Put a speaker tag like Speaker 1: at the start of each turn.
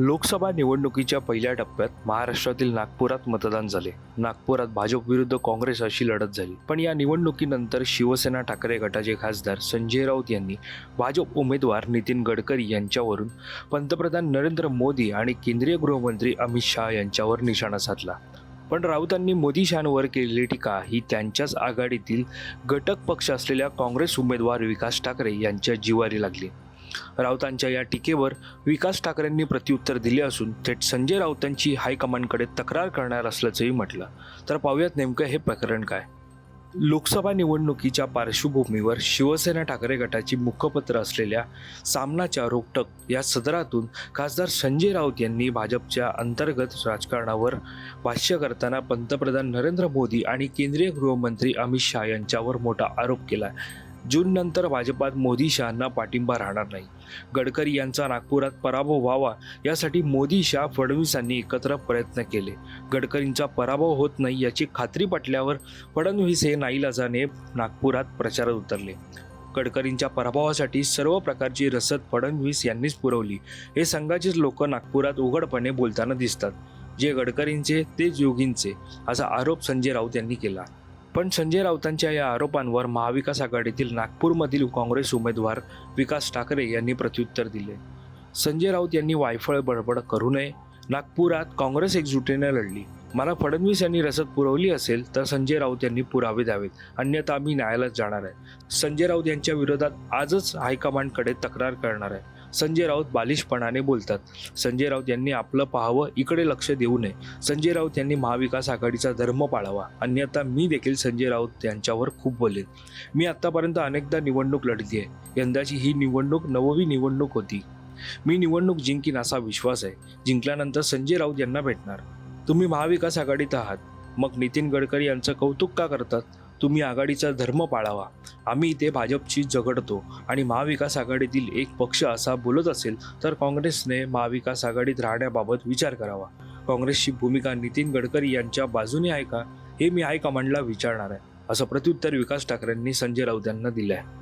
Speaker 1: लोकसभा निवडणुकीच्या पहिल्या टप्प्यात महाराष्ट्रातील नागपुरात मतदान झाले. नागपुरात भाजप विरुद्ध काँग्रेस अशी लढत झाली. पण या निवडणुकीनंतर शिवसेना ठाकरे गटाचे खासदार संजय राऊत यांनी भाजप उमेदवार नितीन गडकरी यांच्यावरून पंतप्रधान नरेंद्र मोदी आणि केंद्रीय गृहमंत्री अमित शहा यांच्यावर निशाणा साधला. पण राऊतांनी मोदी शहांवर केलेली टीका ही त्यांच्याच आघाडीतील घटक पक्ष असलेल्या काँग्रेस उमेदवार विकास ठाकरे यांच्या जिवारी लागली. राऊतांच्या या टीकेवर विकास ठाकरेंनी प्रत्युत्तर दिले असून थेट संजय राऊतांची हायकमांडकडे तक्रार करणार असल्याचंही म्हटलं. तर पाहूयात नेमकं हे प्रकरण काय. लोकसभा निवडणुकीच्या पार्श्वभूमीवर शिवसेना ठाकरे गटाची मुखपत्र असलेल्या सामनाच्या रोकटक या सदरातून खासदार संजय राऊत यांनी भाजपच्या अंतर्गत राजकारणावर भाष्य करताना पंतप्रधान नरेंद्र मोदी आणि केंद्रीय गृहमंत्री अमित शहा यांच्यावर मोठा आरोप केला जूननंतर भाजपात मोदी शहांना पाठिंबा राहणार नाही. गडकरी यांचा नागपुरात पराभव व्हावा यासाठी मोदी शहा फडणवीसांनी एकत्र प्रयत्न केले. गडकरींचा पराभव होत नाही याची खात्री पटल्यावर फडणवीस हे नाईलाजाने नागपुरात प्रचारात उतरले. गडकरींच्या पराभवासाठी सर्व प्रकारची रसद फडणवीस यांनीच पुरवली. हे संघाचेच लोक नागपुरात उघडपणे बोलताना दिसतात. जे गडकरींचे तेच योगींचे असा आरोप संजय राऊत यांनी केला. पण संजय राऊतांच्या या आरोपांवर महाविकास आघाडीतील नागपूरमधील काँग्रेस उमेदवार विकास ठाकरे यांनी प्रत्युत्तर दिले. संजय राऊत यांनी वायफळ बडबड करू नये. नागपुरात काँग्रेस एकजुटीने लढली. मला फडणवीस यांनी रसद पुरवली असेल तर संजय राऊत यांनी पुरावे द्यावेत. अन्यथा मी न्यायालयात जाणार आहे. संजय राऊत यांच्या विरोधात आजच हायकमांडकडे तक्रार करणार आहे. संजय राऊत बालिशपणाने बोलतात. संजय राऊत यांनी आपलं पाहावं इकडे लक्ष देऊ नये. संजय राऊत यांनी महाविकास आघाडीचा धर्म पाळावा. अन्यथा मी देखील संजय राऊत यांच्यावर खूप बोलेन. मी आत्तापर्यंत अनेकदा निवडणूक लढली आहे यंदाची ही निवडणूक नववी निवडणूक होती. मी निवडणूक जिंकीन असा विश्वास आहे. जिंकल्यानंतर संजय राऊत यांना भेटणार. तुम्ही महाविकास आघाडीत आहात. मग नितीन गडकरी यांचं कौतुक का करतात? तुम्ही आघाडीचा धर्म पाळावा. आम्ही इथे भाजपची झगडतो आणि महाविकास आघाडीतील एक पक्ष असा बोलत असेल तर काँग्रेसने महाविकास आघाडीत राहण्याबाबत विचार करावा. काँग्रेसची भूमिका नितीन गडकरी यांच्या बाजूने आहे का? हे मी हायकमांडला विचारणार आहे. असं प्रत्युत्तर विकास ठाकरेंनी संजय राऊत यांना दिलं आहे